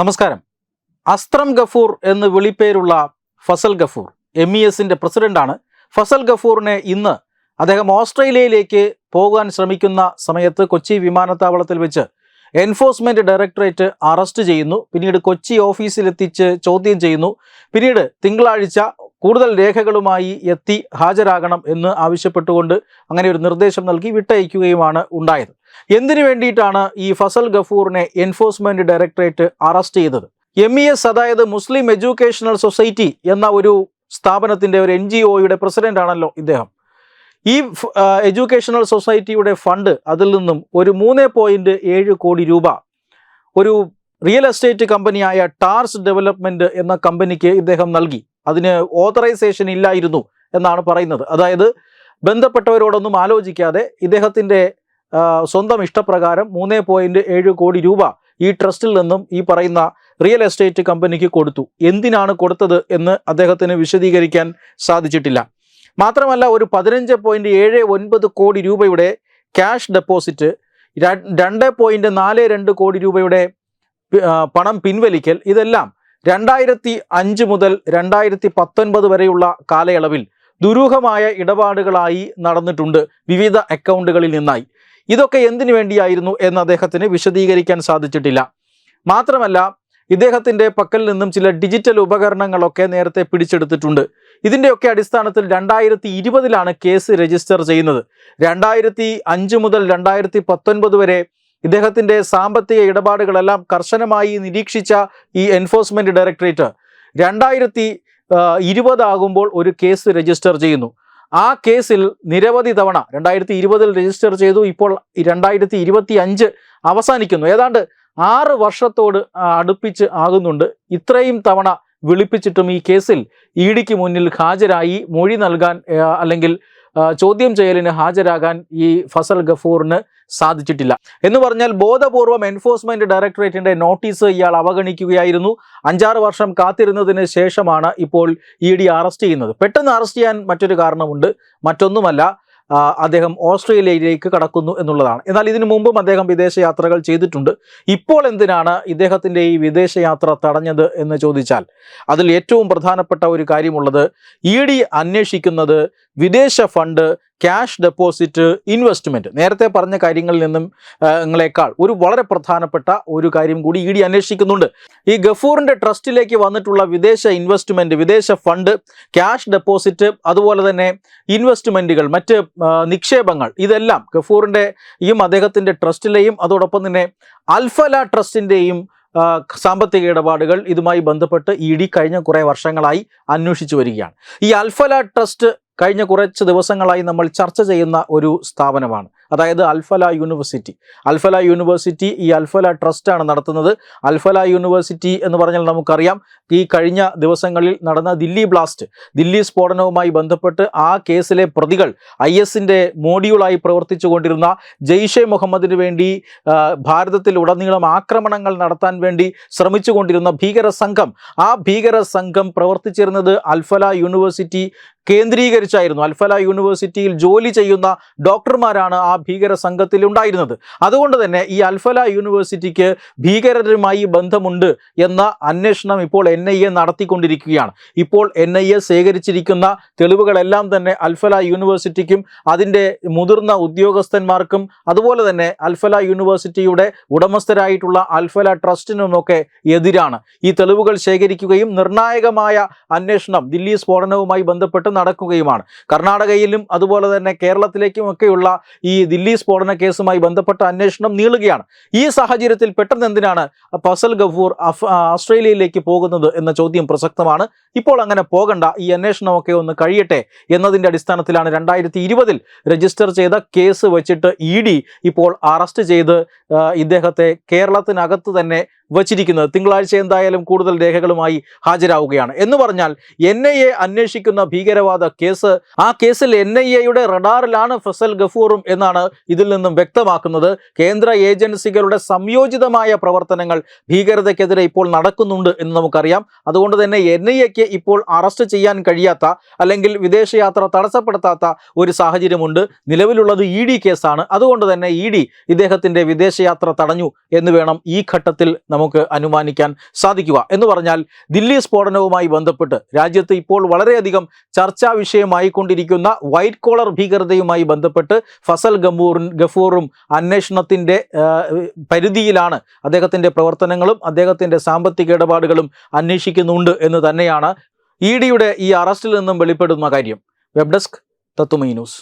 നമസ്കാരം. അസ്ത്രം ഗഫൂർ എന്ന് വിളിപ്പേരുള്ള ഫസൽ ഗഫൂർ എം ഇ എസിന്റെ പ്രസിഡന്റാണ് ഫസൽ ഗഫൂറിനെ ഇന്ന് അദ്ദേഹം ഓസ്ട്രേലിയയിലേക്ക് പോകാൻ ശ്രമിക്കുന്ന സമയത്ത് കൊച്ചി വിമാനത്താവളത്തിൽ വെച്ച് എൻഫോഴ്സ്മെന്റ് ഡയറക്ടറേറ്റ് അറസ്റ്റ് ചെയ്യുന്നു. പിന്നീട് കൊച്ചി ഓഫീസിലെത്തിച്ച് ചോദ്യം ചെയ്യുന്നു. പിന്നീട് തിങ്കളാഴ്ച കൂടുതൽ രേഖകളുമായി എത്തി ഹാജരാകണം എന്ന് ആവശ്യപ്പെട്ടുകൊണ്ട് അങ്ങനെ ഒരു നിർദ്ദേശം നൽകി വിട്ടയക്കുകയുമാണ് ഉണ്ടായത്. എന്തിനു വേണ്ടിയിട്ടാണ് ഈ ഫസൽ ഗഫൂറിനെ എൻഫോഴ്സ്മെന്റ് ഡയറക്ടറേറ്റ് അറസ്റ്റ് ചെയ്തത്? എം ഇ എസ് അതായത് മുസ്ലിം എഡ്യൂക്കേഷണൽ സൊസൈറ്റി എന്ന ഒരു സ്ഥാപനത്തിന്റെ ഒരു എൻ ജി ഒയുടെ പ്രസിഡന്റ് ആണല്ലോ ഇദ്ദേഹം. ഈ എഡ്യൂക്കേഷണൽ സൊസൈറ്റിയുടെ ഫണ്ട് അതിൽ നിന്നും ഒരു മൂന്ന് പോയിന്റ് ഏഴ് കോടി രൂപ ഒരു റിയൽ എസ്റ്റേറ്റ് കമ്പനിയായ ടാർസ് ഡെവലപ്മെന്റ് എന്ന കമ്പനിക്ക് ഇദ്ദേഹം നൽകി. അതിന് ഓതറൈസേഷൻ ഇല്ലായിരുന്നു എന്നാണ് പറയുന്നത്. അതായത് ബന്ധപ്പെട്ടവരോടൊന്നും ആലോചിക്കാതെ ഇദ്ദേഹത്തിന്റെ ആ, സ്വന്തം ഇഷ്ടപ്രകാരം മൂന്ന് പോയിന്റ് ഏഴ് കോടി രൂപ ഈ ട്രസ്റ്റിൽ നിന്നും ഈ പറയുന്ന റിയൽ എസ്റ്റേറ്റ് കമ്പനിക്ക് കൊടുത്തു. എന്തിനാണ് കൊടുത്തത് എന്ന് അദ്ദേഹത്തിന് വിശദീകരിക്കാൻ സാധിച്ചിട്ടില്ല. മാത്രമല്ല ഒരു പതിനഞ്ച് പോയിന്റ് ഏഴ് ഒൻപത് കോടി രൂപയുടെ ക്യാഷ് ഡെപ്പോസിറ്റ് രണ്ട് പോയിന്റ് നാല് രണ്ട് കോടി രൂപയുടെ പണം പിൻവലിക്കൽ ഇതെല്ലാം രണ്ടായിരത്തി അഞ്ച് മുതൽ രണ്ടായിരത്തി പത്തൊൻപത് വരെയുള്ള കാലയളവിൽ ദുരൂഹമായ ഇടപാടുകളായി നടന്നിട്ടുണ്ട് വിവിധ അക്കൗണ്ടുകളിൽ നിന്നായി. ഇതൊക്കെ എന്തിനു വേണ്ടിയായിരുന്നു എന്ന് അദ്ദേഹത്തിന് വിശദീകരിക്കാൻ സാധിച്ചിട്ടില്ല. മാത്രമല്ല ഇദ്ദേഹത്തിന്റെ പക്കൽ നിന്നും ചില ഡിജിറ്റൽ ഉപകരണങ്ങളൊക്കെ നേരത്തെ പിടിച്ചെടുത്തിട്ടുണ്ട്. ഇതിന്റെയൊക്കെ അടിസ്ഥാനത്തിൽ രണ്ടായിരത്തി ഇരുപതിലാണ് കേസ് രജിസ്റ്റർ ചെയ്യുന്നത്. രണ്ടായിരത്തി അഞ്ച് മുതൽ രണ്ടായിരത്തി പത്തൊൻപത് വരെ ഇദ്ദേഹത്തിന്റെ സാമ്പത്തിക ഇടപാടുകളെല്ലാം കർശനമായി നിരീക്ഷിച്ച ഈ എൻഫോഴ്സ്മെന്റ് ഡയറക്ടറേറ്റ് രണ്ടായിരത്തി ഇരുപതാകുമ്പോൾ ഒരു കേസ് രജിസ്റ്റർ ചെയ്യുന്നു. ആ കേസിൽ നിരവധി തവണ രണ്ടായിരത്തി ഇരുപതിൽ രജിസ്റ്റർ ചെയ്തു ഇപ്പോൾ രണ്ടായിരത്തി ഇരുപത്തി അഞ്ച് അവസാനിക്കുന്നു. ഏതാണ്ട് ആറ് വർഷത്തോട് അടുപ്പിച്ച് ആകുന്നുണ്ട്. ഇത്രയും തവണ വിളിപ്പിച്ചിട്ടും ഈ കേസിൽ ഇ ഡിക്ക് മുന്നിൽ ഹാജരായി മൊഴി നൽകാൻ അല്ലെങ്കിൽ ചോദ്യം ചെയ്യലിന് ഹാജരാകാൻ ഈ ഫസൽ ഗഫൂറിന് സാധിച്ചിട്ടില്ല. എന്ന് പറഞ്ഞാൽ ബോധപൂർവം എൻഫോഴ്സ്മെന്റ് ഡയറക്ടറേറ്റിന്റെ നോട്ടീസ് ഇയാൾ അവഗണിക്കുകയായിരുന്നു. അഞ്ചാറ് വർഷം കാത്തിരുന്നതിന് ശേഷമാണ് ഇപ്പോൾ ഇ ഡി അറസ്റ്റ് ചെയ്യുന്നത്. പെട്ടെന്ന് അറസ്റ്റ് ചെയ്യാൻ മറ്റൊരു കാരണമുണ്ട്. മറ്റൊന്നുമല്ല അദ്ദേഹം ഓസ്ട്രേലിയയിലേക്ക് കടക്കുന്നു എന്നുള്ളതാണ്. എന്നാൽ ഇതിനു മുമ്പും അദ്ദേഹം വിദേശ യാത്രകൾ ചെയ്തിട്ടുണ്ട്. ഇപ്പോൾ എന്തിനാണ് ഇദ്ദേഹത്തിന്റെ ഈ വിദേശയാത്ര തടഞ്ഞത് എന്ന് ചോദിച്ചാൽ അതിൽ ഏറ്റവും പ്രധാനപ്പെട്ട ഒരു കാര്യമുള്ളത് ഇ ഡി അന്വേഷിക്കുന്നത് വിദേശ ഫണ്ട് ക്യാഷ് ഡെപ്പോസിറ്റ് ഇൻവെസ്റ്റ്മെന്റ്. നേരത്തെ പറഞ്ഞ കാര്യങ്ങളിൽ നിന്നും നിങ്ങളെക്കാൾ ങ്ങളെക്കാൾ ഒരു വളരെ പ്രധാനപ്പെട്ട ഒരു കാര്യം കൂടി ഇ ഡി അന്വേഷിക്കുന്നുണ്ട്. ഈ ഗഫൂറിന്റെ ട്രസ്റ്റിലേക്ക് വന്നിട്ടുള്ള വിദേശ ഇൻവെസ്റ്റ്മെന്റ് വിദേശ ഫണ്ട് ക്യാഷ് ഡെപ്പോസിറ്റ് അതുപോലെ തന്നെ ഇൻവെസ്റ്റ്മെന്റുകൾ മറ്റ് നിക്ഷേപങ്ങൾ ഇതെല്ലാം ഗഫൂറിന്റെ ഈ അദ്ദേഹത്തിന്റെ ട്രസ്റ്റിലെയും അതോടൊപ്പം തന്നെ അൽഫല ട്രസ്റ്റിന്റെയും ആ, സാമ്പത്തിക ഇടപാടുകൾ ഇതുമായി ബന്ധപ്പെട്ട് ഇ ഡി കഴിഞ്ഞ കുറേ വർഷങ്ങളായി അന്വേഷിച്ചു വരികയാണ്. ഈ അൽഫല ട്രസ്റ്റ് കഴിഞ്ഞ കുറച്ച് ദിവസങ്ങളായി നമ്മൾ ചർച്ച ചെയ്യുന്ന ഒരു സ്ഥാപനമാണ്. അതായത് അൽഫല യൂണിവേഴ്സിറ്റി. അൽഫല യൂണിവേഴ്സിറ്റി ഈ അൽഫല ട്രസ്റ്റാണ് നടത്തുന്നത്. അൽഫല യൂണിവേഴ്സിറ്റി എന്ന് പറഞ്ഞാൽ നമുക്കറിയാം ഈ കഴിഞ്ഞ ദിവസങ്ങളിൽ നടന്ന ദില്ലി ബ്ലാസ്റ്റ് ദില്ലി സ്ഫോടനവുമായി ബന്ധപ്പെട്ട് ആ കേസിലെ പ്രതികൾ ഐ എസിന്റെ മോഡ്യൂളായി പ്രവർത്തിച്ചു കൊണ്ടിരുന്ന ജെയ്ഷെ മുഹമ്മദിന് വേണ്ടി ഭാരതത്തിൽ ഉടനീളം ആക്രമണങ്ങൾ നടത്താൻ വേണ്ടി ശ്രമിച്ചുകൊണ്ടിരുന്ന ഭീകര സംഘം ആ ഭീകര സംഘം പ്രവർത്തിച്ചിരുന്നത് അൽഫല യൂണിവേഴ്സിറ്റി കേന്ദ്രീകരിച്ചായിരുന്നു. അൽഫല യൂണിവേഴ്സിറ്റിയിൽ ജോലി ചെയ്യുന്ന ഡോക്ടർമാരാണ് ആ ഭീകര സംഘത്തിൽ ഉണ്ടായിരുന്നത് അതുകൊണ്ട് തന്നെ ഈ അൽഫല യൂണിവേഴ്സിറ്റിക്ക് ഭീകരരുമായി ബന്ധമുണ്ട് എന്ന അന്വേഷണം ഇപ്പോൾ എൻ ഐ എ നടത്തിക്കൊണ്ടിരിക്കുകയാണ്. ഇപ്പോൾ എൻ ഐ എ ശേഖരിച്ചിരിക്കുന്ന തെളിവുകളെല്ലാം തന്നെ അൽഫല യൂണിവേഴ്സിറ്റിക്കും അതിന്റെ മുതിർന്ന ഉദ്യോഗസ്ഥന്മാർക്കും അതുപോലെ തന്നെ അൽഫല യൂണിവേഴ്സിറ്റിയുടെ ഉടമസ്ഥരായിട്ടുള്ള അൽഫല ട്രസ്റ്റിനുമൊക്കെ എതിരാണ്. ഈ തെളിവുകൾ ശേഖരിക്കുകയും നിർണായകമായ അന്വേഷണം ദില്ലി സ്ഫോടനവുമായി ബന്ധപ്പെട്ട് നടക്കുകയുമാണ്. കർണാടകയിലും അതുപോലെ തന്നെ കേരളത്തിലേക്കും കേരളത്തിലേക്കുമൊക്കെയുള്ള ഈ ദില്ലി സ്ഫോടന കേസുമായി ബന്ധപ്പെട്ട അന്വേഷണം നീളുകയാണ്. ഈ സാഹചര്യത്തിൽ പെട്ടെന്ന് എന്തിനാണ് ഫസൽ ഗഫൂർ ഓസ്ട്രേലിയയിലേക്ക് പോകുന്നത് എന്ന ചോദ്യം പ്രസക്തമാണ്. ഇപ്പോൾ അങ്ങനെ പോകണ്ട ഈ അന്വേഷണമൊക്കെ ഒന്ന് കഴിയട്ടെ എന്നതിന്റെ അടിസ്ഥാനത്തിലാണ് രണ്ടായിരത്തി ഇരുപതിൽ രജിസ്റ്റർ ചെയ്ത കേസ് വെച്ചിട്ട് ഇ ഇപ്പോൾ അറസ്റ്റ് ചെയ്ത് ഇദ്ദേഹത്തെ കേരളത്തിനകത്ത് തന്നെ വച്ചിരിക്കുന്നത്. തിങ്കളാഴ്ച എന്തായാലും കൂടുതൽ രേഖകളുമായി ഹാജരാവുകയാണ്. എന്ന് പറഞ്ഞാൽ എൻ ഐ എ അന്വേഷിക്കുന്ന ഭീകരവാദ കേസ് ആ കേസിൽ എൻ ഐ എയുടെ റഡാറിലാണ് ഫസൽ ഗഫൂറും എന്നാണ് ഇതിൽ നിന്നും വ്യക്തമാക്കുന്നത്. കേന്ദ്ര ഏജൻസികളുടെ സംയോജിതമായ പ്രവർത്തനങ്ങൾ ഭീകരതയ്ക്കെതിരെ ഇപ്പോൾ നടക്കുന്നുണ്ട് എന്ന് നമുക്കറിയാം. അതുകൊണ്ട് തന്നെ എൻ ഐ എക്ക് ഇപ്പോൾ അറസ്റ്റ് ചെയ്യാൻ കഴിയാത്ത അല്ലെങ്കിൽ വിദേശയാത്ര തടസ്സപ്പെടുത്താത്ത ഒരു സാഹചര്യമുണ്ട്. നിലവിലുള്ളത് ഇ ഡി കേസാണ്. അതുകൊണ്ട് തന്നെ ഇ ഡി ഇദ്ദേഹത്തിന്റെ വിദേശയാത്ര തടഞ്ഞു എന്ന് വേണം ഈ ഘട്ടത്തിൽ നമുക്ക് അനുമാനിക്കാൻ സാധിക്കുക. എന്ന് പറഞ്ഞാൽ ദില്ലി സ്ഫോടനവുമായി ബന്ധപ്പെട്ട് രാജ്യത്ത് ഇപ്പോൾ വളരെയധികം ചർച്ചാ വിഷയമായിക്കൊണ്ടിരിക്കുന്ന വൈറ്റ് കോളർ ഭീകരതയുമായി ബന്ധപ്പെട്ട് ഫസൽ ഗമൂറും ഗഫൂറും അന്വേഷണത്തിന്റെ പരിധിയിലാണ് അദ്ദേഹത്തിന്റെ പ്രവർത്തനങ്ങളും അദ്ദേഹത്തിന്റെ സാമ്പത്തിക ഇടപാടുകളും അന്വേഷിക്കുന്നുണ്ട് എന്ന് തന്നെയാണ് ഇ ഡിയുടെ ഈ അറസ്റ്റിൽ നിന്നും വെളിപ്പെടുന്ന കാര്യം. വെബ് ഡെസ്ക് തത്തുമൈ ന്യൂസ്.